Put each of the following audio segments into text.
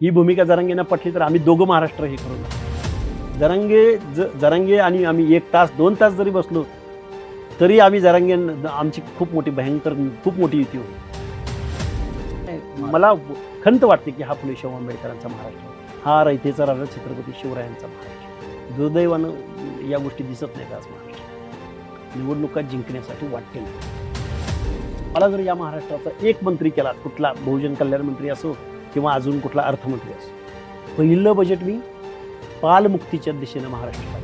ही भूमिका जरांगेंना पटली तर आम्ही दोघं महाराष्ट्र हे करू जरंगे जरांगे ज जरांगे आणि आम्ही एक तास दोन तास जरी बसलो तरी आम्ही जरांगे आमची खूप मोठी भयंकर खूप मोठी युती होती मला खंत वाटते की हा फुले शाहू आंबेडकरांचा महाराष्ट्र हा रयतेचा राजा छत्रपती शिवरायांचा महाराष्ट्र दुर्दैवानं या गोष्टी दिसत नाहीत आज महाराष्ट्र निवडणुका जिंकण्यासाठी वाटते मला जर या महाराष्ट्राचा एक मंत्री केला कुठला बहुजन कल्याण मंत्री असो किंवा अजून कुठला अर्थमंत्री असो. पहिलं बजेट मी पालमुक्तीच्या दिशेनं महाराष्ट्राला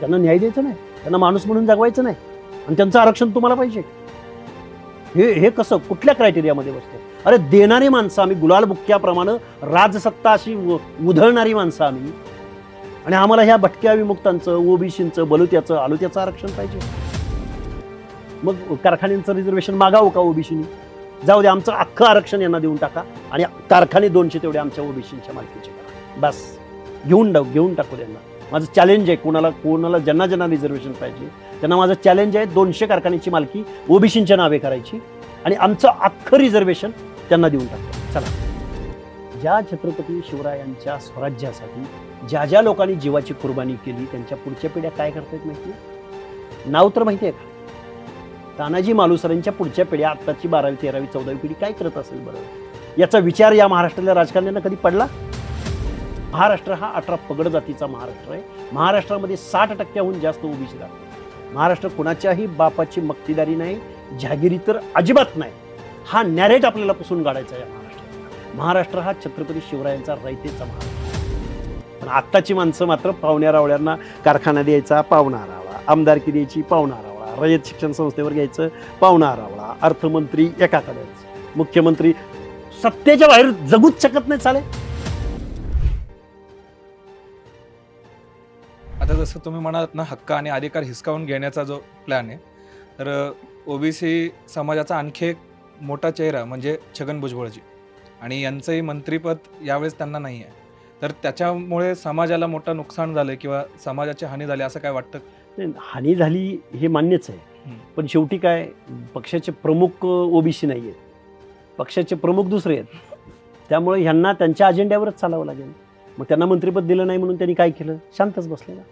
त्यांना न्याय द्यायचा नाही. त्यांना माणूस म्हणून जगवायचं नाही. आणि त्यांचं आरक्षण तुम्हाला पाहिजे. हे हे कसं कुठल्या क्रायटेरियामध्ये बसतं? अरे देणारी माणसं आम्ही गुलाल बुक्क्याप्रमाणे राजसत्ता अशी उधळणारी माणसं आम्ही. आणि आम्हाला ह्या भटक्या विमुक्तांचं ओबीसींचं बलुत्याचं आलुत्याचं आरक्षण पाहिजे. मग कारखान्यांचं रिझर्वेशन मागावं का ओबीसीनी? जाऊ दे आमचं अख्खं आरक्षण यांना देऊन टाका. आणि कारखाने दोनशे तेवढे आमच्या ओबीसीच्या मालकीचे करा. बस. घेऊन टाकू घेऊन टाकू त्यांना. माझं चॅलेंज आहे कोणाला कोणाला ज्यांना ज्यांना रिझर्वेशन पाहिजे त्यांना माझं चॅलेंज आहे दोनशे कारखान्याची मालकी ओबीसींच्या नावे करायची. आणि आमचं अख्खं रिझर्वेशन त्यांना देऊन टाकतो चला. ज्या छत्रपती शिवरायांच्या स्वराज्यासाठी ज्या ज्या लोकांनी जीवाची कुर्बानी केली त्यांच्या पुढच्या पिढ्या काय करतायत माहिती नाव तर माहिती आहे का? तानाजी मालुसरांच्या पुढच्या पिढ्या आत्ताची बारावी तेरावी चौदावी पिढी काय करत असेल बरं? याचा विचार या महाराष्ट्रातल्या राजकारण्यांना कधी पडला? महाराष्ट्र हा अठरा पगड जातीचा महाराष्ट्र आहे. महाराष्ट्रामध्ये साठ टक्क्याहून जास्त ओबीसी लागतो महाराष्ट्र कुणाच्याही बापाची मक्तीदारी नाही जहागिरी तर अजिबात नाही. हा नॅरेट आपल्याला पुसून काढायचा आहे या महाराष्ट्रात. महाराष्ट्र हा छत्रपती शिवरायांचा रयतेचा महाराष्ट्र पण आत्ताची माणसं मात्र पाहुण्या रावळ्यांना कारखाना द्यायचा पाहुणा आमदारकी द्यायची पाहुणा रावळा रयत शिक्षण संस्थेवर घ्यायचं. पाहुणा रावळा अर्थमंत्री एकाकडेच मुख्यमंत्री सत्तेच्या बाहेर जगूच शकत नाही चालेल आता जसं तुम्ही म्हणालात ना हक्क आणि अधिकार हिसकावून घेण्याचा जो प्लॅन आहे तर ओबीसी समाजाचा आणखी एक मोठा चेहरा म्हणजे छगन भुजबळजी. आणि यांचंही मंत्रीपद यावेळेस त्यांना नाही आहे तर त्याच्यामुळे समाजाला मोठं नुकसान झालं किंवा समाजाची हानी झाली असं काय वाटतं? नाही, हानी झाली हे मान्यच आहे. पण शेवटी काय पक्षाचे प्रमुख ओबीसी नाही आहेत. पक्षाचे प्रमुख दुसरे आहेत. त्यामुळे ह्यांना त्यांच्या अजेंड्यावरच चालावं लागेल. मग त्यांना मंत्रिपद दिलं नाही म्हणून त्यांनी काय केलं? शांतच बसलेला.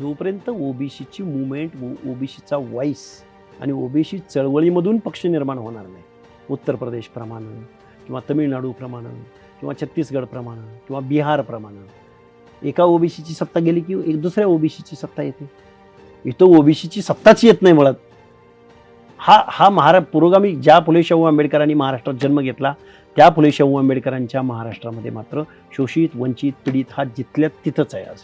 जोपर्यंत ओबीसीची मुवमेंट ओबीसीचा वॉईस आणि ओबीसी चळवळीमधून पक्ष निर्माण होणार नाही. उत्तर प्रदेशप्रमाणे किंवा तमिळनाडूप्रमाणे किंवा छत्तीसगडप्रमाणे किंवा बिहारप्रमाणे एका ओबीसीची सत्ता गेली की एक दुसऱ्या ओबीसीची सत्ता येते. इथं ओबीसीची सत्ताच येत नाही मुळात हा हा महारा पुरोगामी ज्या फुले शाहू आंबेडकरांनी महाराष्ट्रात जन्म घेतला त्या फुले शाहू आंबेडकरांच्या महाराष्ट्रामध्ये मात्र शोषित वंचित पीडित हा जिथल्या तिथंच आहे आज.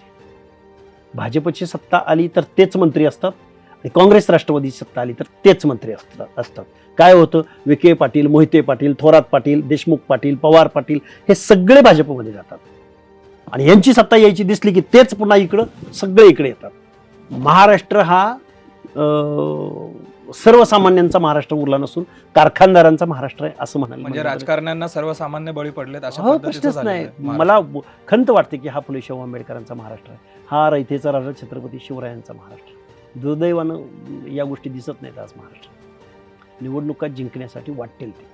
भाजपची सत्ता आली तर तेच मंत्री असतात आणि काँग्रेस राष्ट्रवादीची सत्ता आली तर तेच मंत्री असतात असतात. काय होतं? विखे पाटील मोहिते पाटील थोरात पाटील देशमुख पाटील पवार पाटील हे सगळे भाजपमध्ये जातात. आणि यांची सत्ता यायची दिसली की तेच पुन्हा इकडं सगळे इकडे येतात. महाराष्ट्र हा सर्वसामान्यांचा महाराष्ट्र उरला नसून कारखानदारांचा महाराष्ट्र आहे असं म्हणाल म्हणजे राजकारण्यांना सर्वसामान्य बळी पडलेत अशा हो प्रश्नच नाही. मला खंत वाटते की हा फुले शाहू आंबेडकरांचा महाराष्ट्र आहे. हा रयतेचा राजा छत्रपती शिवरायांचा महाराष्ट्र दुर्दैवानं या गोष्टी दिसत नाहीत आज महाराष्ट्र निवडणुका जिंकण्यासाठी वाटेल ते.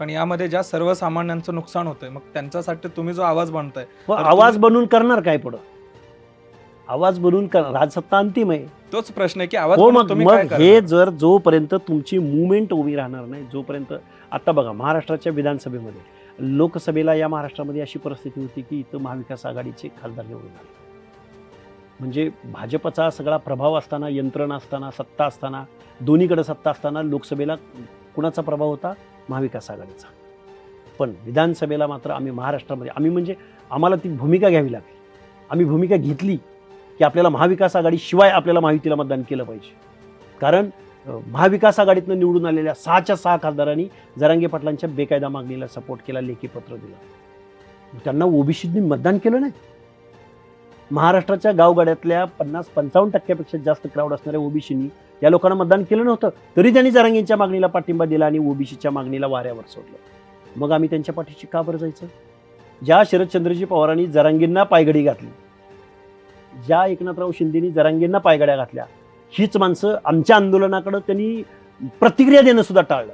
पण यामध्ये ज्या सर्वसामान्यांचं नुकसान होतंय मग त्यांच्यासाठी तुम्ही जो आवाज बनताय तर आवाज बनून करणार काय पुढं? आवाज बनून राजसत्ता अंतिम आहे. तोच प्रश्न आहे की आवाज हो मग तुम्ही काय मग? हे जर जोपर्यंत तुमची मुवमेंट उभी राहणार नाही जोपर्यंत आता बघा महाराष्ट्राच्या विधानसभेमध्ये लोकसभेला या महाराष्ट्रामध्ये अशी परिस्थिती होती की इथं महाविकास आघाडीचे खासदार निवडून आले. म्हणजे भाजपचा सगळा प्रभाव असताना यंत्रणा असताना सत्ता असताना दोन्हीकडे सत्ता असताना लोकसभेला कुणाचा प्रभाव होता? महाविकास आघाडीचा. पण विधानसभेला मात्र आम्ही महाराष्ट्रामध्ये आम्ही म्हणजे आम्हाला ती भूमिका घ्यावी लागली. आम्ही भूमिका घेतली. की आपल्याला महाविकास आघाडी शिवाय आपल्याला महायुतीला मतदान केलं पाहिजे. कारण महाविकास आघाडीतनं निवडून आलेल्या सहाच्या सहा खासदारांनी जरांगे पाटलांच्या बेकायदा मागणीला सपोर्ट केला लेखीपत्र दिलं. त्यांना ओबीसीनी मतदान केलं नाही. महाराष्ट्राच्या गावगाड्यातल्या पन्नास पंचावन्न टक्क्यापेक्षा जास्त क्राऊड असणाऱ्या ओबीसीनी या लोकांना मतदान केलं नव्हतं. तरी त्यांनी जरांगेंच्या मागणीला पाठिंबा दिला आणि ओबीसीच्या मागणीला वाऱ्यावर सोडलं. मग आम्ही त्यांच्या पाठीशी का बरं जायचं? ज्या शरदचंद्रजी पवारांनी जरांगींना पायघडी घातली ज्या एकनाथराव शिंदेनी जरांगींना पायघड्या घातल्या हीच माणसं आमच्या आंदोलनाकडं त्यांनी प्रतिक्रिया देणं सुद्धा टाळलं.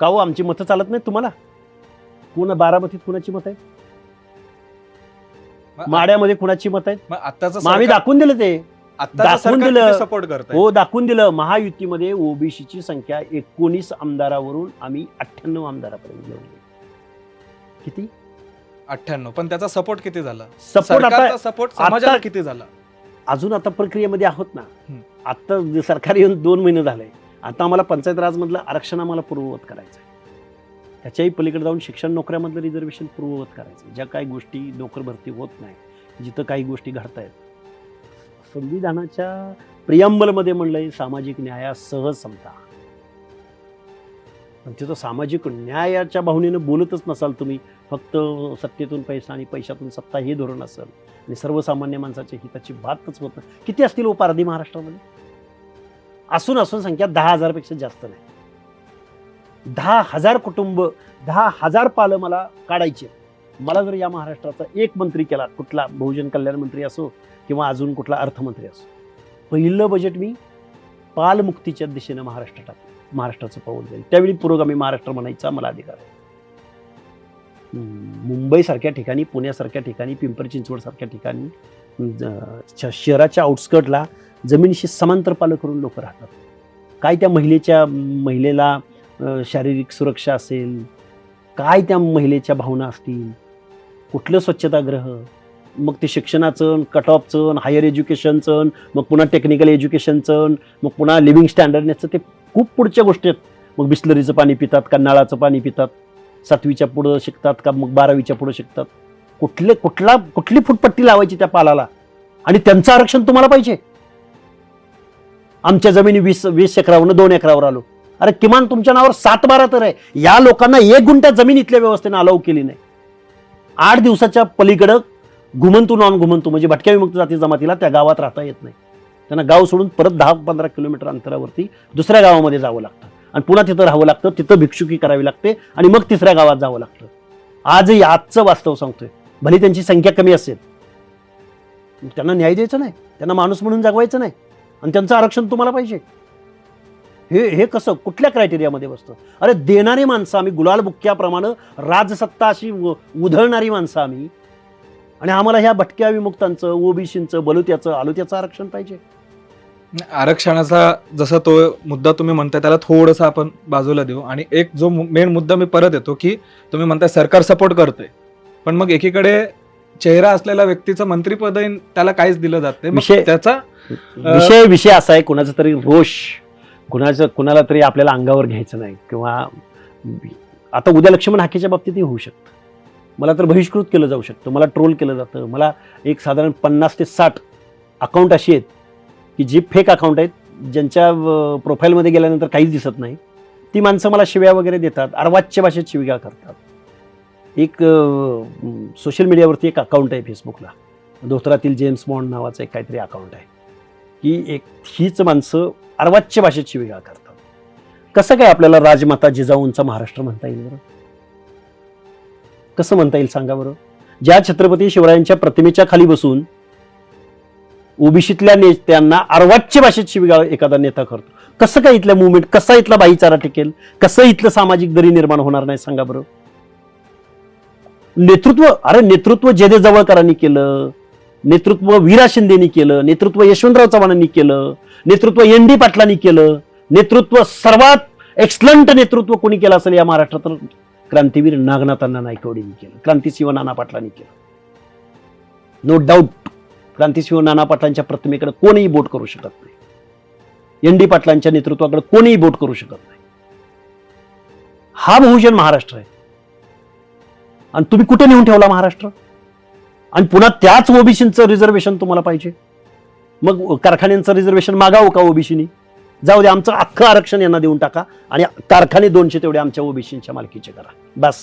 का हो आमची मतं चालत नाहीत तुम्हाला? कोण बारामतीत कुणाची मत आहे माड्यामध्ये कुणाची मत मग आम्ही दाखवून दिलं ते. दाखवून दिलं. सपोर्ट करत हो दाखवून दिलं. महायुतीमध्ये ओबीसीची संख्या एकोणीस आमदारावरून आम्ही अठ्ठ्याण्णव आमदारापर्यंत किती? अठ्ठ्याण्णव. पण त्याचा सपोर्ट किती झाला? सपोर्ट आता सरकारचा सपोर्ट समाजाला आता- किती झाला? अजून आता प्रक्रियेमध्ये आहोत ना. आता सरकार येऊन दोन महिने झाले आता आम्हाला पंचायत राजमधलं आरक्षण आम्हाला पूर्ववत करायचं आहे त्याच्याही पलीकडे जाऊन शिक्षण नोकऱ्यामधलं रिझर्वेशन पूर्ववत करायचं ज्या काही गोष्टी नोकर भरती होत नाही जिथं काही गोष्टी घडत आहेत संविधानाच्या प्रियांबलमध्ये म्हणलंय सामाजिक न्यायासह समता तिथं सामाजिक न्यायाच्या भावनेनं बोलतच नसाल तुम्ही. फक्त सत्तेतून पैसा आणि पैशातून सत्ता हे धोरण असेल. आणि सर्वसामान्य माणसाच्या हिताची बातच होत नाही. किती असतील हो उपारधी महाराष्ट्रामध्ये? असून असून संख्या दहा हजारपेक्षा जास्त नाही. दहा हजार कुटुंब दहा हजार पालं मला काढायचे. मला जर या महाराष्ट्राचा एक मंत्री केला कुठला बहुजन कल्याण मंत्री असो किंवा अजून कुठला अर्थमंत्री असो. पहिलं बजेट मी पालमुक्तीच्या दिशेनं महाराष्ट्र टाकलं. महाराष्ट्राचं पाऊल जाईल. त्यावेळी पुरोगामी महाराष्ट्र म्हणायचा मला अधिकार मुंबईसारख्या ठिकाणी पुण्यासारख्या ठिकाणी पिंपरी चिंचवडसारख्या ठिकाणी शहराच्या आउटस्कटला जमिनीशी समांतर पालक करून लोक राहतात. काय त्या महिलेच्या महिलेला शारीरिक सुरक्षा असेल काय त्या महिलेच्या भावना असतील कुठलं स्वच्छतागृह मग ते शिक्षणाचं कट ऑफचं हायर एज्युकेशनचं मग पुन्हा टेक्निकल एज्युकेशनचं मग पुन्हा लिव्हिंग स्टँडर्डनेचं ते खूप पुढच्या गोष्टी आहेत. मग बिस्लरीचं पाणी पितात का नळाचं पाणी पितात? सातवीच्या पुढं शिकतात का? मग बारावीच्या पुढं शिकतात? कुठले कुठला कुठली फुटपट्टी लावायची त्या पालाला? आणि त्यांचं आरक्षण तुम्हाला पाहिजे. आमच्या जमिनी वीस वीस एकरावरनं दोन एकरावर आलो. अरे किमान तुमच्या नावावर सात बारा तर आहे. या लोकांना एक गुंठ्या जमीन इथल्या व्यवस्थेने अलाव केली नाही. आठ दिवसाच्या पलीकडं घुमंतू नॉन घुमंतू म्हणजे भटक्या विमुक्त जाती जमातीला त्या गावात राहता येत नाही. त्यांना गाव सोडून परत दहा पंधरा किलोमीटर अंतरावरती दुसऱ्या गावामध्ये जावं लागतं. आणि पुन्हा तिथं राहावं लागतं तिथं भिक्षुकी करावी लागते आणि मग तिसऱ्या गावात जावं लागतं. आजही आजचं वास्तव सांगतोय. भले त्यांची संख्या कमी असेल. त्यांना न्याय द्यायचा नाही. त्यांना माणूस म्हणून जगवायचं नाही. आणि त्यांचं आरक्षण तुम्हाला पाहिजे. हे हे कसं कुठल्या क्रायटेरियामध्ये बसतं? अरे देणारी माणसं आम्ही गुलाल बुक्क्याप्रमाणे राजसत्ता अशी उधळणारी माणसं आम्ही आणि आम्हाला ह्या भटक्या विमुक्तांचं ओबीसींचं बलुत्याचं आलुत्याचं आरक्षण पाहिजे. आरक्षणाचा जसा तो मुद्दा तुम्ही म्हणताय त्याला थोडंसं आपण बाजूला देऊ. आणि एक जो मेन मुद्दा मी परत येतो की तुम्ही म्हणताय सरकार सपोर्ट करतोय. पण मग एकीकडे चेहरा असलेल्या व्यक्तीचं मंत्रीपद त्याला काहीच दिलं जात नाही. त्याचा विषय विषय असा आहे कुणाचा तरी रोष कुणाचं कुणाला तरी आपल्याला अंगावर घ्यायचं नाही. किंवा आता उद्या लक्ष्मण हाकेच्या बाबतीतही होऊ शकतं. मला तर बहिष्कृत केलं जाऊ शकतं. मला ट्रोल केलं जातं. मला एक साधारण पन्नास ते साठ अकाउंट अशी आहेत की जी फेक अकाउंट आहेत ज्यांच्या प्रोफाईलमध्ये गेल्यानंतर काहीच दिसत नाही. ती माणसं मला शिव्या वगैरे देतात अर्वाच्य भाषेत शिव्या करतात. एक सोशल मीडियावरती एक अकाउंट आहे फेसबुकला धोत्रातील जेम्स बॉन्ड नावाचं एक काहीतरी अकाउंट आहे. की एक हीच माणसं अर्वाच्य भाषेत शिवीगाळ करतात. कसं काय आपल्याला राजमाता जिजाऊंचा महाराष्ट्र म्हणता येईल बरं? कसं म्हणता येईल सांगा बरं? ज्या छत्रपती शिवरायांच्या प्रतिमेच्या खाली बसून ओबीसीतल्या नेत्यांना अर्वाच्य भाषेत शिवगाळ एखादा नेता करतो. कसं काय इथल्या मुवमेंट कसा इथला भाईचारा टिकेल? कसं इथलं सामाजिक दरी निर्माण होणार नाही सांगा बरं? नेतृत्व अरे नेतृत्व जेदे जवळकरांनी केलं नेतृत्व वीरा शिंदेनी केलं नेतृत्व यशवंतराव चव्हाणांनी केलं नेतृत्व एन डी पाटलांनी केलं नेतृत्व सर्वात एक्सलंट नेतृत्व कोणी केलं असेल या महाराष्ट्रात? क्रांतीवीर नागनाथांना नायकवडींनी केलं. क्रांतीसिंह नाना पाटलांनी केलं. नो डाऊट क्रांतीसिंह नाना पाटलांच्या प्रतिमेकडे कोणीही बोट करू शकत नाही. एन डी पाटलांच्या नेतृत्वाकडे कोणीही बोट करू शकत नाही. हा बहुजन महाराष्ट्र आहे. आणि तुम्ही कुठे नेऊन ठेवला महाराष्ट्र? आणि पुन्हा त्याच ओबीसीचं रिझर्वेशन तुम्हाला पाहिजे. मग कारखान्यांचं रिझर्वेशन मागावं का ओबीसीनी? जाऊ दे आमचं अख्खं आरक्षण यांना देऊन टाका. आणि कारखाने दोनशे तेवढे आमच्या ओबीसीच्या मालकीचे करा. बस.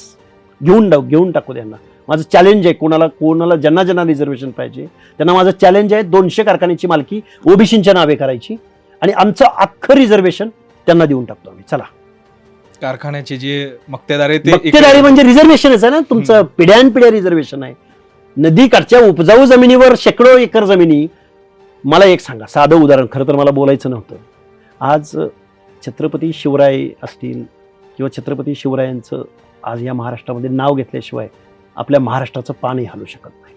घेऊन टाकू घेऊन टाकू त्यांना. माझं चॅलेंज आहे कोणाला कोणाला ज्यांना ज्यांना रिझर्वेशन पाहिजे त्यांना माझं चॅलेंज आहे दोनशे कारखान्याची मालकी ओबीसींच्या नावे करायची. आणि आमचं अख्खं रिझर्वेशन त्यांना देऊन टाकतो आम्ही. चला. कारखान्याची जी मक्तेदार आहे ते मक्तेदारी म्हणजे रिझर्वेशनच आहे ना? तुमचं पिढ्यानपिढ्या रिझर्वेशन आहे. नदीकाठच्या उपजाऊ जमिनीवर शेकडो एकर जमिनी. मला एक सांगा साधं उदाहरण खरं तर मला बोलायचं नव्हतं. आज छत्रपती शिवराय असतील किंवा छत्रपती शिवरायांचं आज या महाराष्ट्रामध्ये नाव घेतल्याशिवाय आपल्या महाराष्ट्राचं पाणी हलू शकत नाही.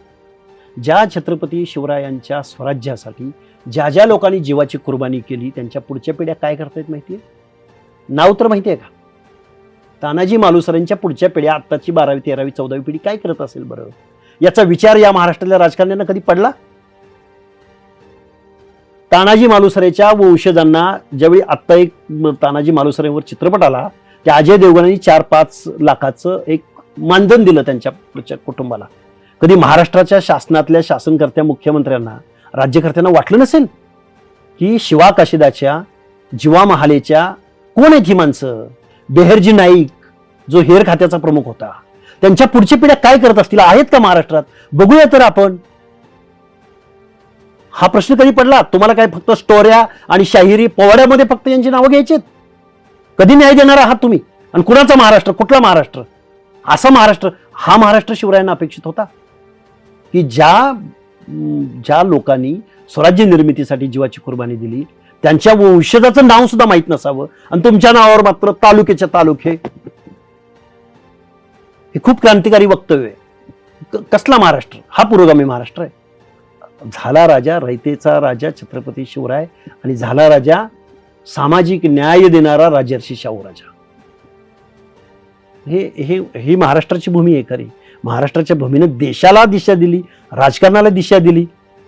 ज्या छत्रपती शिवरायांच्या स्वराज्यासाठी ज्या ज्या लोकांनी जीवाची कुर्बानी केली त्यांच्या पुढच्या पिढ्या काय करतायत माहिती आहे नाव तर माहिती आहे का? तानाजी मालुसरांच्या पुढच्या पिढ्या आत्ताची बारावी तेरावी चौदावी पिढी काय करत असेल बरं? याचा विचार या महाराष्ट्रातल्या राजकारण्यांना कधी पडला? तानाजी मालुसरेच्या वंशजांना ज्यावेळी आत्ता एक तानाजी मालुसरेवर चित्रपट आला त्या अजय देवगणांनी चार पाच लाखाचं एक मानधन दिलं त्यांच्या पुढच्या कुटुंबाला. कधी महाराष्ट्राच्या शासनातल्या शासनकर्त्या मुख्यमंत्र्यांना राज्यकर्त्यांना वाटलं नसेल की शिवा काशिदाच्या जीवा महालेच्या कोण आहेत ही माणसं? बेहरजी नाईक जो हेर खात्याचा प्रमुख होता. त्यांच्या पुढच्या पिढ्या काय करत असतील? आहेत का महाराष्ट्रात? बघूया तर आपण. हा प्रश्न कधी पडला? तुम्हाला काय फक्त स्टोऱ्या आणि शाहिरी पोवाड्यामध्ये फक्त यांची नावं घ्यायची कधी न्याय देणार आहात तुम्ही? आणि कुणाचा महाराष्ट्र? कुठला महाराष्ट्र? असा महाराष्ट्र हा महाराष्ट्र शिवरायांना अपेक्षित होता? की ज्या ज्या लोकांनी स्वराज्य निर्मितीसाठी जीवाची कुर्बानी दिली त्यांच्या वंशजाचं नाव सुद्धा माहीत नसावं आणि तुमच्या नावावर मात्र तालुक्याच्या तालुके. हे खूप क्रांतिकारी वक्तव्य आहे. क- कसला महाराष्ट्र? हा पुरोगामी महाराष्ट्र आहे. झाला राजा रयतेचा राजा छत्रपती शिवराय आणि झाला राजा सामाजिक न्याय देणारा राजर्षी शाहू राजा. हे हे ही महाराष्ट्राची भूमी आहे खरी. महाराष्ट्राच्या भूमीनं देशाला दिशा दिली राजकारणाला दिशा दिली.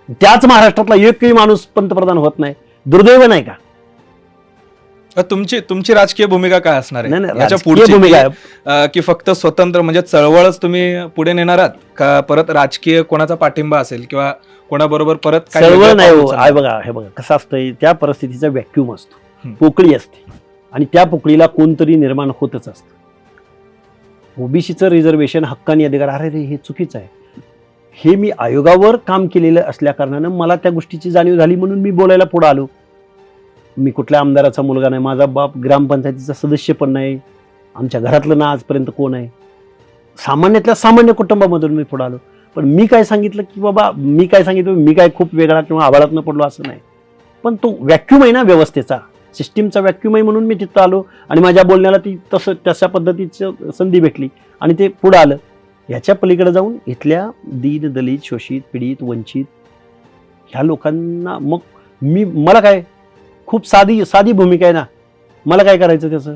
त्याच महाराष्ट्रातला एकही माणूस पंतप्रधान होत नाही. दुर्दैव नाही का? तुमची तुमची राजकीय भूमिका काय असणार नाही आहे? नाही याच्या राजकीय पुढची भूमिका. अ, की फक्त स्वतंत्र म्हणजे चळवळच तुम्ही पुढे नेणार आहात? का परत राजकीय कोणाचा पाठिंबा असेल किंवा कोणाबरोबर परत काही चळवळ वेगळं नाही पाऊल हो. उचलणार? आहे बघा हे बघा कसं असतंय त्या परिस्थितीचा व्हॅक्युम असतो. पोकळी असते. आणि त्या पोकळीला कोणतरी निर्माण होतच असतं. ओबीसीचं रिझर्वेशन हक्कानी अधिकार अरे रे हे चुकीचं आहे. हे मी आयोगावर काम केलेलं असल्या कारणानं मला त्या गोष्टीची जाणीव झाली म्हणून मी बोलायला पुढे आलो. मी कुठल्या आमदाराचा मुलगा नाही माझा बाप ग्रामपंचायतीचा सदस्य पण नाही आमच्या घरातलं ना आजपर्यंत कोण आहे? सामान्यातल्या सामान्य कुटुंबामधून मी पुढे आलो. पण मी काय सांगितलं की बाबा मी काय सांगितलं मी काय खूप वेगळा किंवा आभाळातनं पडलो असं नाही. पण तो व्हॅक्युम आहे ना व्यवस्थेचा. सिस्टीमचा व्हॅक्युम आहे म्हणून मी तिथं आलो आणि माझ्या बोलण्याला ती तसं तशा पद्धतीचं संधी भेटली आणि ते पुढं आलं. ह्याच्या पलीकडे जाऊन इथल्या दीन दलित शोषित पीडित वंचित ह्या लोकांना मग मी मला काय खूप साधी साधी भूमिका आहे ना. मला काय करायचं त्याचं?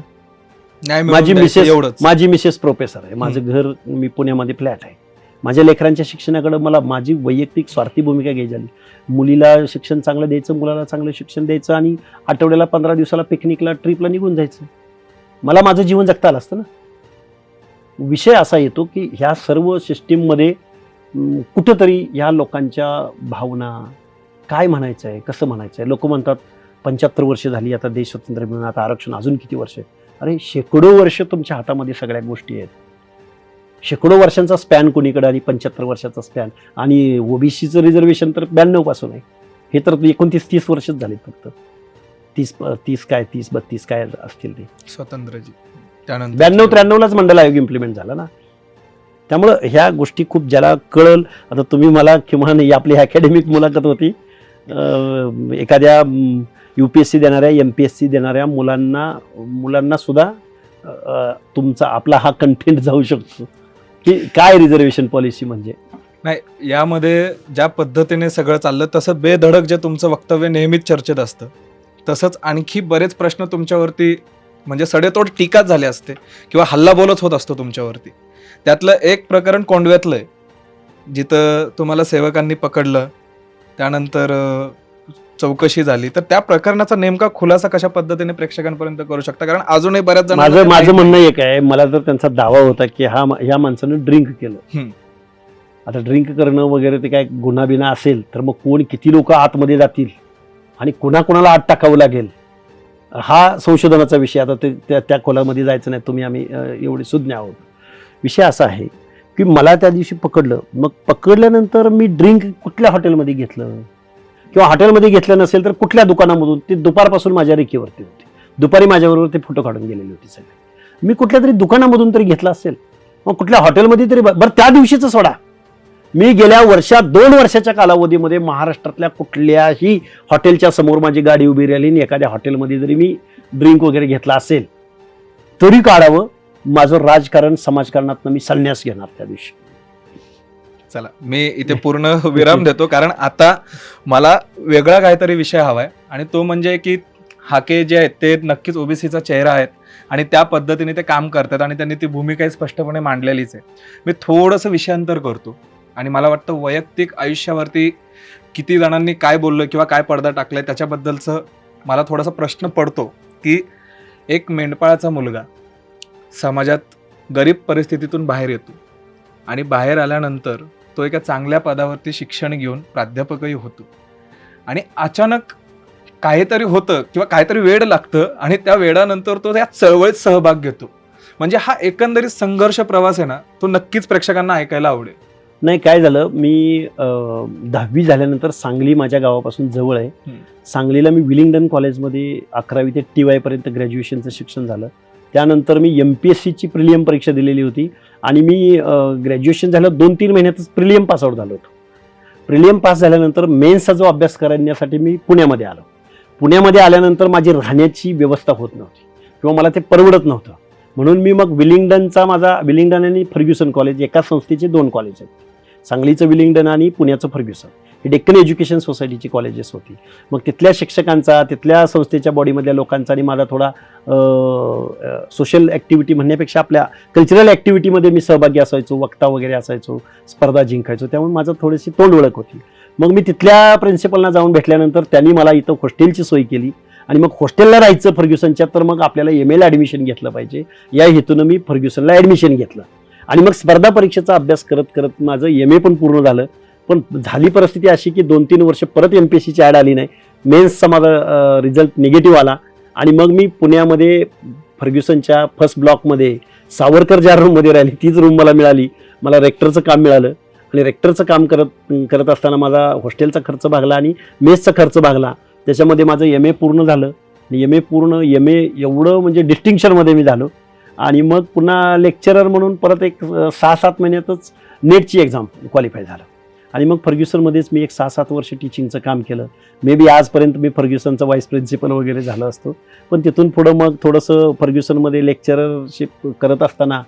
मिळवून माझी द्यायचं मिसेस एवढंच. माझी मिसेस प्रोफेसर आहे. माझं घर मी पुण्यामध्ये फ्लॅट आहे. माझ्या लेकरांच्या शिक्षणाकडे मला माझी वैयक्तिक स्वार्थी भूमिका घ्यायची झाली. मुलीला शिक्षण चांगलं द्यायचं मुलाला चांगलं शिक्षण द्यायचं आणि आठवड्याला पंधरा दिवसाला पिकनिकला ट्रिपला निघून जायचं. मला माझं जीवन जगता आलं असतं ना. विषय असा येतो की ह्या सर्व सिस्टीममध्ये कुठंतरी ह्या लोकांच्या भावना काय म्हणायचं आहे कसं म्हणायचं आहे? लोक म्हणतात पंच्याहत्तर वर्ष झाली आता देश स्वतंत्र मिळून आता आरक्षण अजून किती वर्ष आहे अरे शेकडो वर्ष तुमच्या हातामध्ये सगळ्या गोष्टी आहेत. शेकडो वर्षांचा स्पॅन कोणीकडे आणि पंच्याहत्तर वर्षाचा स्पॅन आणि ओबीसीचं रिझर्वेशन तर ब्याण्णवपासून आहे. हे तर एकोणतीस तीस वर्षच झाले फक्त. तीस तीस काय तीस बत्तीस काय असतील ते? स्वतंत्रजी. त्यानंतर ब्याण्णव त्र्याण्णवलाच मंडल आयोग इम्प्लिमेंट झाला ना. त्यामुळं ह्या गोष्टी खूप ज्याला कळल. आता तुम्ही मला किमान आपली अकॅडमिक मुलाखत होती. एखाद्या यू पी एस सी देणाऱ्या एम पी एस सी देणाऱ्या मुलांना मुलांना सुद्धा तुमचा आपला हा कंटेंट जाऊ शकतो. की काय रिझर्वेशन पॉलिसी म्हणजे? नाही यामध्ये ज्या पद्धतीने सगळं चाललं तसं बेधडक जे तुमचं वक्तव्य नेहमीच चर्चेत असतं. तसंच आणखी बरेच प्रश्न तुमच्यावरती म्हणजे सडेतोड टीकाच झाले असते किंवा हल्लाबोलच होत असतो तुमच्यावरती. त्यातलं एक प्रकरण कोंडव्यातलं आहे. जिथं तुम्हाला सेवकांनी पकडलं त्यानंतर चौकशी झाली. तर त्या प्रकरणाचा नेमका खुलासा कशा पद्धतीने प्रेक्षकांपर्यंत करू शकता? कारण अजूनही बऱ्याच जणांना माझं माझं म्हणणं एक आहे मला तर त्यांचा दावा होता की हा ह्या माणसानं ड्रिंक केलं. आता ड्रिंक करणं वगैरे ते काय गुन्हा बिना असेल तर मग कोण किती लोक आतमध्ये जातील आणि कोणाकोणाला आत टाकावं लागेल? हा संशोधनाचा विषय आता ते त्या त्या खोलामध्ये जायचं नाही तुम्ही आम्ही एवढे सुज्ञ आहोत. विषय असा आहे की मला त्या दिवशी पकडलं. मग पकडल्यानंतर मी ड्रिंक कुठल्या हॉटेलमध्ये घेतलं? किंवा हॉटेलमध्ये घेतलं नसेल तर कुठल्या दुकानामधून? ते दुपारपासून माझ्या रेखीवरती होते. दुपारी माझ्याबरोबर ते फोटो काढून गेलेले होते सगळे. मी कुठल्या तरी दुकानामधून तरी घेतलं असेल मग कुठल्या हॉटेलमध्ये तरी बरं त्या दिवशीचं सोडा. मी गेल्या वर्षात दोन वर्षाच्या कालावधीमध्ये महाराष्ट्रातल्या कुठल्याही हॉटेलच्या समोर माझी गाडी उभी राहिली आणि एखाद्या हॉटेलमध्ये जरी मी ड्रिंक वगैरे घेतला असेल तरी काढावं माझं राजकारण समाजकारणातनं मी संन्यास घेणार त्या दिवशी. चला मी इथे पूर्ण विराम देतो कारण आता मला वेगळा काहीतरी विषय हवाय आणि तो म्हणजे की हाके जे आहेत ते नक्कीच ओबीसीचा चेहरा आहेत आणि त्या पद्धतीने ते काम करतात आणि त्यांनी ती भूमिकाही स्पष्टपणे मांडलेलीच आहे. मी थोडंसं विषयांतर करतो आणि मला वाटतं वैयक्तिक आयुष्यावरती किती जणांनी काय बोललं किंवा काय पडदा टाकलाय त्याच्याबद्दलचं मला थोडासा प्रश्न पडतो की एक मेंढपाळाचा मुलगा समाजात गरीब परिस्थितीतून बाहेर येतो आणि बाहेर आल्यानंतर तो एका चांगल्या पदावरती शिक्षण घेऊन प्राध्यापकही होतो. आणि अचानक काहीतरी होतं किंवा काहीतरी वेळ लागतं आणि त्या वेळानंतर तो त्या चळवळीत सहभाग घेतो. म्हणजे हा एकंदरीत संघर्ष प्रवास आहे ना तो नक्कीच प्रेक्षकांना ऐकायला आवडेल. नाही काय झालं मी दहावी झाल्यानंतर सांगली माझ्या गावापासून जवळ आहे. सांगलीला मी विलिंग्डन कॉलेजमध्ये अकरावी ते टी वायपर्यंत ग्रॅज्युएशनचं शिक्षण झालं. त्यानंतर मी एम पी एस सीची प्रिलियम परीक्षा दिलेली होती. आणि मी ग्रॅज्युएशन झालं दोन तीन महिन्यातच प्रिलियम पास आउट झालो होतो. प्रिलियम पास झाल्यानंतर मेन्सचा जो अभ्यास करण्यासाठी मी पुण्यामध्ये आलो. पुण्यामध्ये आल्यानंतर माझी राहण्याची व्यवस्था होत नव्हती किंवा मला ते परवडत नव्हतं. म्हणून मी मग विलिंग्डनचा माझा विलिंग्डन आणि फर्ग्युसन कॉलेज एका संस्थेचे दोन कॉलेज आहेत. सांगलीचं विलिंग्डन आणि पुण्याचं फर्ग्युसन. ही डेक्कन एज्युकेशन सोसायटीची कॉलेजेस होती. मग तिथल्या शिक्षकांचा तिथल्या संस्थेच्या बॉडीमधल्या लोकांचा आणि माझा थोडा सोशल ॲक्टिव्हिटी म्हणण्यापेक्षा आपल्या कल्चरल ॲक्टिव्हिटीमध्ये मी सहभागी असायचो वक्ता वगैरे असायचो स्पर्धा जिंकायचो. त्यामुळे माझं थोडीशी तोंड ओळख होती. मग मी तिथल्या प्रिन्सिपलना जाऊन भेटल्यानंतर त्यांनी मला इथं हॉस्टेलची सोय केली आणि मग हॉस्टेलला राहायचं फर्ग्युसनच्या तर मग आपल्याला एम एला ॲडमिशन घेतलं पाहिजे. या हेतूनं मी फर्ग्युसनला ॲडमिशन घेतलं. आणि मग स्पर्धा परीक्षेचा अभ्यास करत करत माझं एम ए पण पूर्ण झालं. पण झाली परिस्थिती अशी की दोन तीन वर्ष परत एम पी एस सीची ॲड आली नाही. मेन्सचा माझा रिझल्ट निगेटिव्ह आला. आणि मग मी पुण्यामध्ये फर्ग्युसनच्या फर्स्ट ब्लॉकमध्ये सावरकर ज्या रूममध्ये राहिली तीच रूम मला मिळाली. मला रेक्टरचं काम मिळालं. आणि रेक्टरचं काम करत करत असताना माझा हॉस्टेलचा खर्च भागला आणि मेसचा खर्च भागला. त्याच्यामध्ये माझं एम ए पूर्ण झालं. आणि एम ए पूर्ण एम ए एवढं म्हणजे डिस्टिंक्शनमध्ये मी झालो. आणि मग पुन्हा लेक्चरर म्हणून परत एक सहा सात महिन्यातच नेटची एक्झाम क्वालिफाय झालं. आणि मग फर्ग्युसनमध्येच मी एक सहा सात वर्ष टीचिंगचं काम केलं. मे बी आजपर्यंत मी फर्ग्युसनचा व्हाईस प्रिन्सिपल वगैरे झालं असतो. पण तिथून पुढं मग थोडंसं फर्ग्युसनमध्ये लेक्चररशिप करत असताना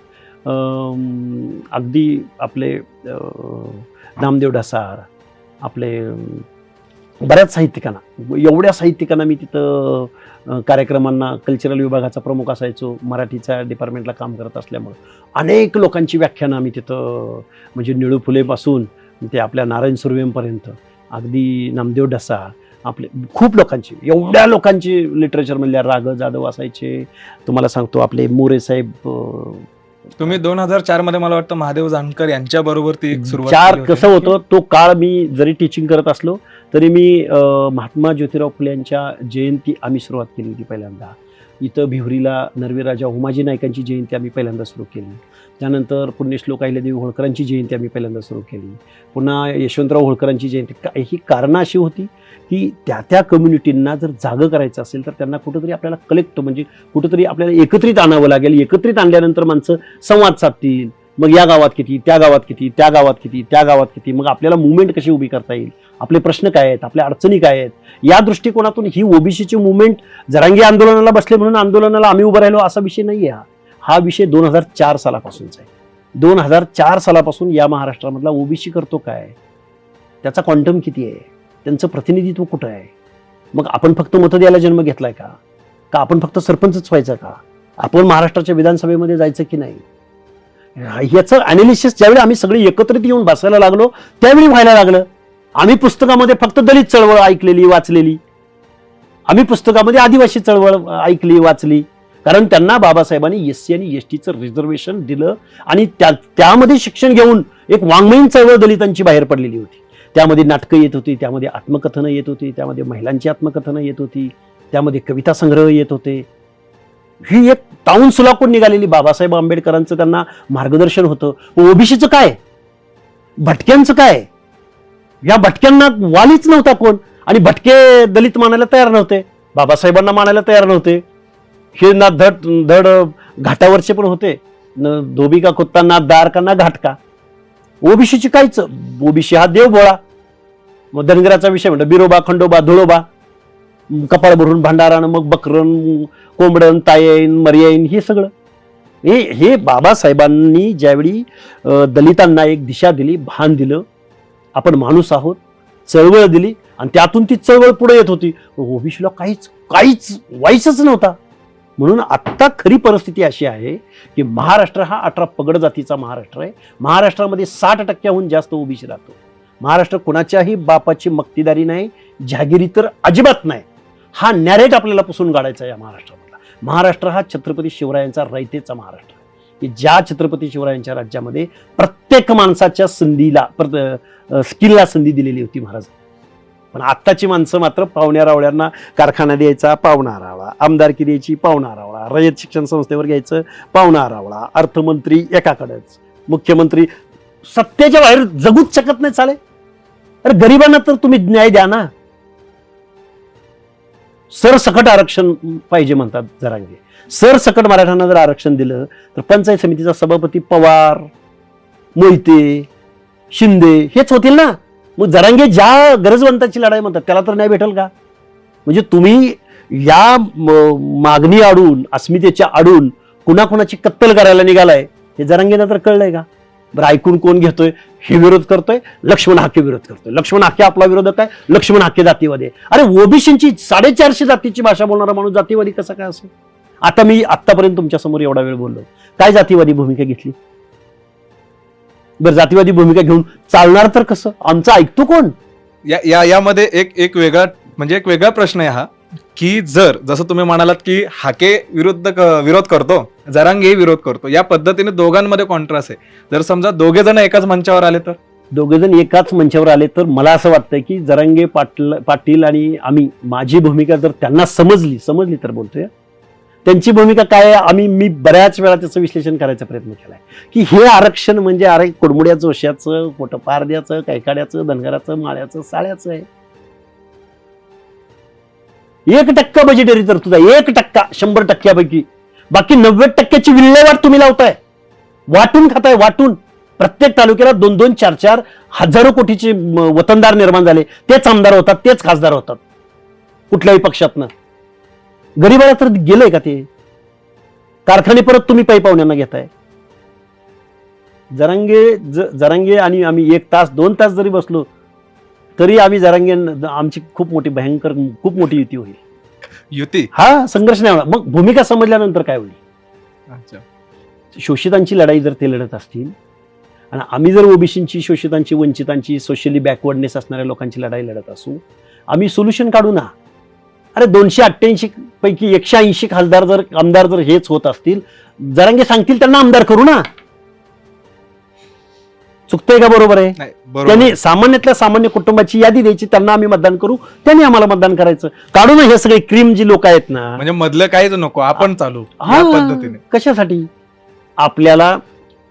अगदी आपले नामदेव ढसाळ आपले बऱ्याच साहित्यिकांना एवढ्या साहित्यिकांना मी तिथं कार्यक्रमांना कल्चरल विभागाचा प्रमुख असायचो मराठीच्या डिपार्टमेंटला काम करत असल्यामुळं. अनेक लोकांची व्याख्यानं आम्ही तिथं म्हणजे निळू फुलेपासून ते आपल्या नारायण सुर्वेंपर्यंत. अगदी नामदेव ढसाळ आपले खूप लोकांची एवढ्या लोकांची लिटरेचरमधल्या राग जाधव असायचे. तुम्हाला सांगतो आपले मोरे साहेब तुम्ही दोन हजार चारमध्ये मला वाटतं महादेव जानकर यांच्या बरोबर ती एक सुरुवात चार. कसं होतं तो काळ मी जरी टीचिंग करत असलो तरी मी महात्मा ज्योतिराव फुले यांच्या जयंती आम्ही सुरुवात केली होती पहिल्यांदा. इथं भिवरीला नरवीराजा उमाजी नायकांची जयंती आम्ही पहिल्यांदा सुरू केली. त्यानंतर पुण्यश्लोक अहिल्यादेवी होळकरांची जयंती आम्ही पहिल्यांदा सुरू केली. पुन्हा यशवंतराव होळकरांची जयंती. का- ही कारणं अशी होती की त्या त्या कम्युनिटींना जर जागं करायचं असेल तर त्यांना कुठंतरी आपल्याला कलेक्ट म्हणजे कुठंतरी आपल्याला एकत्रित आणावं लागेल. एकत्रित आणल्यानंतर माणसं संवाद साधतील. मग या गावात किती त्या गावात किती त्या गावात किती त्या गावात किती. मग आपल्याला मुवमेंट कशी उभी करता येईल? आपले प्रश्न काय आहेत? आपल्या अडचणी काय आहेत? या दृष्टिकोनातून ही ओबीसीची मुवमेंट जरांगी आंदोलनाला बसले म्हणून आंदोलनाला आम्ही उभं राहिलो असा विषय नाही आहे हा. हा विषय दोन हजार चार सालापासूनचा आहे. दोन हजार चार सालापासून या महाराष्ट्रामधला ओबीसी करतो काय? त्याचा क्वांटम किती आहे? त्यांचं प्रतिनिधित्व कुठं आहे? मग आपण फक्त मतं द्यायला जन्म घेतलाय का? का आपण फक्त सरपंचच व्हायचं का? आपण महाराष्ट्राच्या विधानसभेमध्ये जायचं की नाही? याचं अॅनालिसिस ज्यावेळी आम्ही सगळे एकत्रित येऊन बसायला लागलो त्यावेळी व्हायला लागलं. आम्ही पुस्तकामध्ये फक्त दलित चळवळ ऐकलेली वाचलेली. आम्ही पुस्तकामध्ये आदिवासी चळवळ ऐकली वाचली. कारण त्यांना बाबासाहेबांनी एस सी आणि एस टीचं रिझर्वेशन दिलं आणि त्या त्यामध्ये शिक्षण घेऊन एक वाङ्मयीन चळवळ दलितांची बाहेर पडलेली होती. त्यामध्ये नाटकं येत होती त्यामध्ये आत्मकथनं येत होती त्यामध्ये महिलांची आत्मकथनं येत होती त्यामध्ये कविता संग्रह येत होते. ही एक ताऊन सुलाकून निघालेली बाबासाहेब आंबेडकरांचं त्यांना मार्गदर्शन होतं. ओबीसीचं काय? भटक्यांचं काय? या भटक्यांना वालीच नव्हता कोण. आणि भटके दलित मानायला तयार नव्हते. बाबासाहेबांना मानायला तयार नव्हते. हे ना धड धड घाटावरचे पण होते. न धोबी का कुत्ता ना दार का ना घाट का. ओबीसीची काहीच. ओबीसी हा देवभोळा मग धनगराचा विषय म्हणतो बिरोबा खंडोबा धुळोबा. कपाळ भरून भांडारानं मग बकरन कोंबडन तायेन मर्यायन हे सगळं. हे हे बाबासाहेबांनी ज्यावेळी दलितांना एक दिशा दिली भान दिलं आपण माणूस आहोत चळवळ दिली आणि त्यातून ती चळवळ पुढे येत होती. ओबीसीला काहीच काहीच व्हायचंच नव्हता. म्हणून आत्ता खरी परिस्थिती अशी आहे की महाराष्ट्र हा अठरा पगड जातीचा महाराष्ट्र आहे. महाराष्ट्रामध्ये साठ टक्क्याहून जास्त ओबीसी राहतो. महाराष्ट्र कुणाच्याही बापाची मक्तीदारी नाही जहागिरी तर अजिबात नाही. हा नॅरेट आपल्याला पुसून काढायचा या महाराष्ट्रामधला. महाराष्ट्र हा छत्रपती शिवरायांचा रयतेचा महाराष्ट्र की ज्या छत्रपती शिवरायांच्या राज्यामध्ये प्रत्येक माणसाच्या संधीला प्र- स्किलला संधी दिलेली होती महाराज. पण आत्ताची माणसं मात्र पाहुण्या रावळ्यांना कारखाना द्यायचा पाहुणा रावळा. आमदारकी द्यायची पाहुणा रावळा. रयत शिक्षण संस्थेवर घ्यायचं पाहुणा रावळा. अर्थमंत्री एकाकडेच. मुख्यमंत्री सत्तेच्या बाहेर जगूच शकत नाही चालेल. अरे गरिबांना तर तुम्ही न्याय द्या ना. सरसकट आरक्षण पाहिजे म्हणतात जरांगे. सरसकट मराठ्यांना जर आरक्षण दिलं तर पंचायत समितीचा सभापती पवार मोहिते शिंदे हेच होतील ना. मग जरांगे ज्या गरजवंताची लढाई म्हणतात त्याला तर नाही भेटेल का? म्हणजे तुम्ही या मागणी आडून अस्मितेच्या आडून कुणाकुणाची कत्तल करायला निघालाय हे जरांगेना तर कळलंय का? बरं ऐकून कोण घेतोय? हे विरोध करतोय लक्ष्मण हाके विरोध करतोय. लक्ष्मण हाके आपला विरोधक आहे लक्ष्मण हाके जातीवादी आहे. अरे ओबीसींची साडेचारशे जातीची भाषा बोलणारा माणूस जातीवादी कसा काय असेल? आता मी आतापर्यंत तुमच्यासमोर एवढा वेळ बोललो. काय जातीवादी भूमिका घेतली? बरं जातीवादी भूमिका घेऊन चालणार तर कसं? आमचं ऐकतो कोण? या या यामध्ये एक एक वेगळा म्हणजे एक वेगळा प्रश्न आहे हा की जर जसं तुम्ही म्हणालात की हाके विरुद्ध क- विरोध करतो जरांगे विरोध करतो या पद्धतीने दोघांमध्ये कॉन्ट्रास्ट आहे. जर समजा दोघे जण एकाच मंचावर आले तर? दोघे जण एकाच मंचावर आले तर मला असं वाटतंय की जरांगे पाटील पाटील आणि आम्ही माझी भूमिका जर त्यांना समजली समजली तर बोलतोय. त्यांची भूमिका काय आहे? आम्ही मी बऱ्याच वेळा त्याचं विश्लेषण करायचा प्रयत्न केला आहे की हे आरक्षण म्हणजे अरे कुडमुड्या जोश्याचं पोट पारद्याचं कैकाड्याचं धनगराचं माळ्याचं साळ्याचं आहे. एक टक्का बजेटरी तरतूद आहे. एक टक्का शंभर टक्क्यापैकी. बाकी नव्वद टक्क्याची विल्हेवाट तुम्ही लावताय. वाटून खाताय वाटून. प्रत्येक तालुक्याला दोन दोन चार चार हजारो कोटीचे वतनदार निर्माण झाले. तेच आमदार होतात तेच खासदार होतात. कुठल्याही पक्षातनं. गरीबाला तर गेलंय का ते? कारखाने परत तुम्ही पायी पाहुण्यांना घेताय. जरांगे ज- जरांगे आणि आम्ही एक तास दोन तास जरी बसलो तरी आम्ही जरांगे आमची खूप मोठी भयंकर खूप मोठी युती होईल. युती? हा संघर्ष नाही होणार. मग भूमिका समजल्यानंतर काय होईल? अच्छा. शोषितांची लढाई जर ते लढत असतील आणि आम्ही जर ओबीसींची शोषितांची वंचितांची सोशली बॅकवर्डनेस असणाऱ्या लोकांची लढाई लढत असू आम्ही सोल्युशन काढू ना. अरे दोनशे अठ्ठ्याऐंशी पैकी एकशे ऐंशी खासदार जर आमदार जर हेच होत असतील जरांगे सांगतील त्यांना आमदार करू ना. चुकतंय का बरोबर आहे? त्यांनी सामान्यातल्या सामान्य कुटुंबाची यादी द्यायची त्यांना आम्ही मतदान करू त्यांनी आम्हाला मतदान करायचं. काढू ना हे सगळे क्रीम जी लोक आहेत ना. म्हणजे मधलं काहीच नको आपण चालू हा. पद्धतीने. कशासाठी? आपल्याला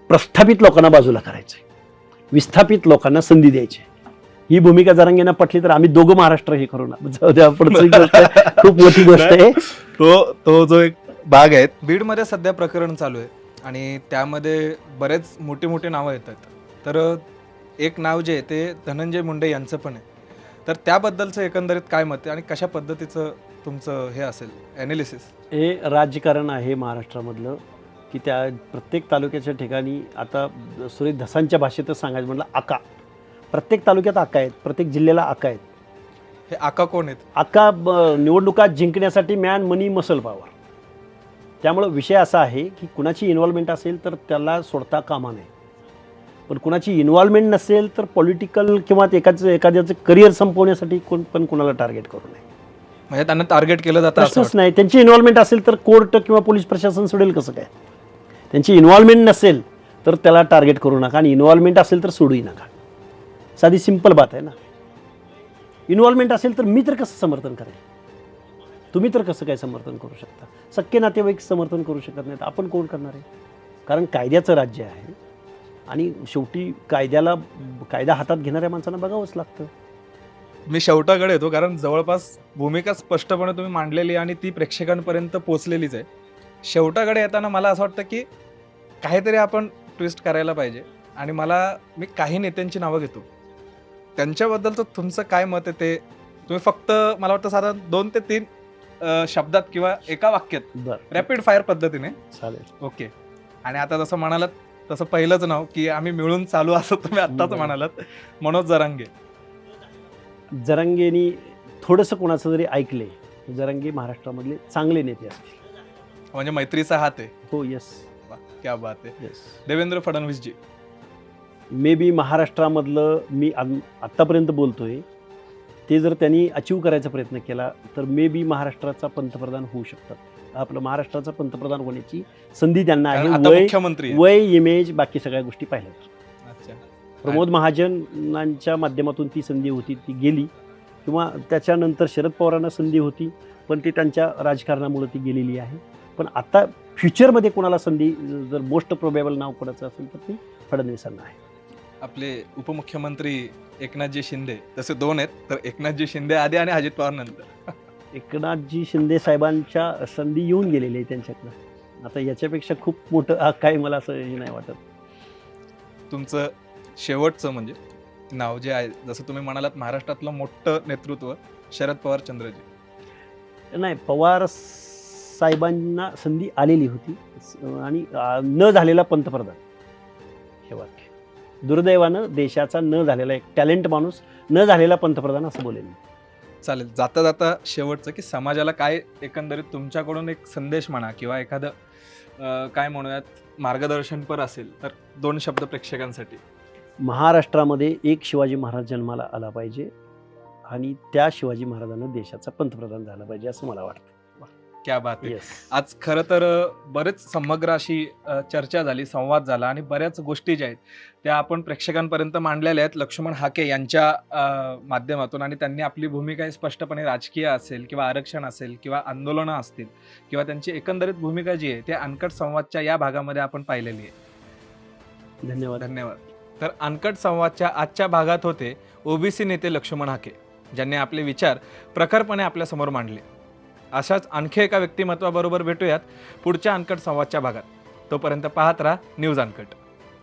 प्रस्थापित लोकांना बाजूला करायचंय. विस्थापित लोकांना संधी द्यायची. ही भूमिका जरांगेना पटली तर आम्ही दोघं महाराष्ट्र हे करू ना. खूप मोठी गोष्ट आहे. तो तो जो एक भाग आहे बीडमध्ये सध्या प्रकरण चालू आहे आणि त्यामध्ये बरेच मोठी मोठी नावं येतात. तर एक नाव जे आहे ते धनंजय मुंडे यांचं पण आहे. तर त्याबद्दलचं एकंदरीत काय मत आहे आणि कशा पद्धतीचं तुमचं हे असेल ॲनालिसिस हे राजकारण आहे महाराष्ट्रामधलं की त्या प्रत्येक तालुक्याच्या ठिकाणी आता सुरेश धसांच्या भाषेतच सांगायचं म्हटलं आका. प्रत्येक तालुक्यात आका आहेत प्रत्येक जिल्ह्याला आका आहेत. हे आका कोण आहेत? आका ब- निवडणुका जिंकण्यासाठी मॅन मनी मसल पॉवर त्यामुळं विषय असा आहे की कुणाची इन्व्हॉल्वमेंट असेल तर त्याला सोडता कामा नये. पण कुणाची इन्व्हॉल्वमेंट नसेल तर पॉलिटिकल किंवा एखाद्याचं एखाद्याचं करिअर संपवण्यासाठी कोण पण कुणाला टार्गेट करू नये. म्हणजे त्यांना टार्गेट केलं जातं असं प्रश्नच नाही. त्यांची इन्व्हॉल्वमेंट असेल तर कोर्ट किंवा पोलीस प्रशासन सोडेल कसं काय? त्यांची इन्व्हॉल्वमेंट नसेल तर त्याला टार्गेट करू नका आणि इन्व्हॉल्वमेंट असेल तर सोडूही नका. साधी सिंपल बात आहे ना. इन्व्हॉल्वमेंट असेल तर मी तर कसं समर्थन करेल तुम्ही तर कसं काय समर्थन करू शकता? सख्खे नातेवाईक समर्थन करू शकत नाहीत. आपण कोण करणार आहे? कारण कायद्याचं राज्य आहे आणि शेवटी कायद्याला कायदा हातात घेणाऱ्या माणसांना बघावंच लागतं. मी शेवटाकडे येतो कारण जवळपास भूमिका स्पष्टपणे तुम्ही मांडलेली आणि ती प्रेक्षकांपर्यंत पोचलेलीच आहे. शेवटाकडे येताना मला असं वाटतं की काहीतरी आपण ट्विस्ट करायला पाहिजे आणि मला मी काही नेत्यांची नावं घेतो. त्यांच्याबद्दलचं तुमचं काय मत आहे ते? तुम्ही फक्त मला वाटतं साधारण दोन ते तीन अं, शब्दात किंवा एका वाक्यात बरं रॅपिड फायर पद्धतीने चालेल. ओके. आणि आता जसं म्हणालात तसं पहिलंच नाव की आम्ही मिळून चालू असं तुम्ही आत्ताच. म्हणालात. मनोज जरांगे. जरांगेनी थोडंसं कोणाचं जरी ऐकले जरांगे महाराष्ट्रामधले चांगले नेते असतील. म्हणजे मैत्रीचा हात आहे. हो येस वा, क्या बात आहे. Yes Devendra Fadnavis ji. May be महाराष्ट्रामधलं मी आत्तापर्यंत बोलतोय. ते जर त्यांनी अचीव करायचा प्रयत्न केला तर मे बी महाराष्ट्राचा पंतप्रधान होऊ शकतात. आपलं महाराष्ट्राचा पंतप्रधान होण्याची संधी त्यांना आहे. वय मुख्यमंत्री आहे. वय इमेज बाकी सगळ्या गोष्टी पाहिल्या. प्रमोद महाजनांच्या माध्यमातून ती संधी होती ती गेली. किंवा त्याच्यानंतर शरद पवारांना संधी होती पण ती त्यांच्या राजकारणामुळे ती गेलेली आहे. पण आता फ्युचरमध्ये कोणाला संधी जर मोस्ट प्रोबेबल नाव कोणाचं असेल तर ते फडणवीसांना आहे. आपले उपमुख्यमंत्री एकनाथजी शिंदे तसे दोन आहेत तर एकनाथजी शिंदे आधी आणि अजित पवार नंतर. एकनाथजी शिंदे साहेबांच्या संधी येऊन गेलेली आहे त्यांच्याकडं. आता याच्यापेक्षा खूप मोठं काय मला असं हे नाही वाटत. तुमचं शेवटचं म्हणजे नाव जे आहे जसं तुम्ही म्हणालात महाराष्ट्रातलं मोठं नेतृत्व शरद पवार चंद्रजी. नाही पवार साहेबांना संधी आलेली होती. आणि न झालेला पंतप्रधान. हे वाक्य. दुर्दैवानं देशाचा न झालेला एक टॅलेंट माणूस न झालेला पंतप्रधान असं बोलेल. चालेल. जाता जाता शेवटचं की समाजाला काय एकंदरीत तुमच्याकडून एक संदेश म्हणा किंवा एखादं काय म्हणूयात मार्गदर्शनपर असेल तर दोन शब्द प्रेक्षकांसाठी. महाराष्ट्रामध्ये एक शिवाजी महाराज जन्माला आला पाहिजे आणि त्या शिवाजी महाराजांना देशाचा पंतप्रधान झाला पाहिजे असं मला वाटतं. क्या बात आहे. येस आज खरं तर बरेच समग्र अशी अ, चर्चा झाली संवाद झाला आणि बऱ्याच गोष्टी ज्या आहेत त्या आपण प्रेक्षकांपर्यंत मांडलेल्या आहेत. लक्ष्मण हाके यांच्या अ, माध्यमातून आणि त्यांनी आपली भूमिका ही स्पष्टपणे राजकीय असेल किंवा आरक्षण असेल किंवा आंदोलनं असतील किंवा त्यांची एकंदरीत भूमिका जी आहे ते अनकट संवादच्या या भागामध्ये आपण पाहिलेली आहे. धन्यवाद. धन्यवाद. तर अनकट संवादच्या आजच्या भागात होते ओबीसी नेते लक्ष्मण हाके ज्यांनी आपले विचार प्रखरपणे आपल्यासमोर मांडले. अशाच आणखी एका व्यक्तिमत्वाबरोबर भेटूयात पुढच्या अनकट संवादच्या भागात. तोपर्यंत पाहत राहा न्यूज अनकट.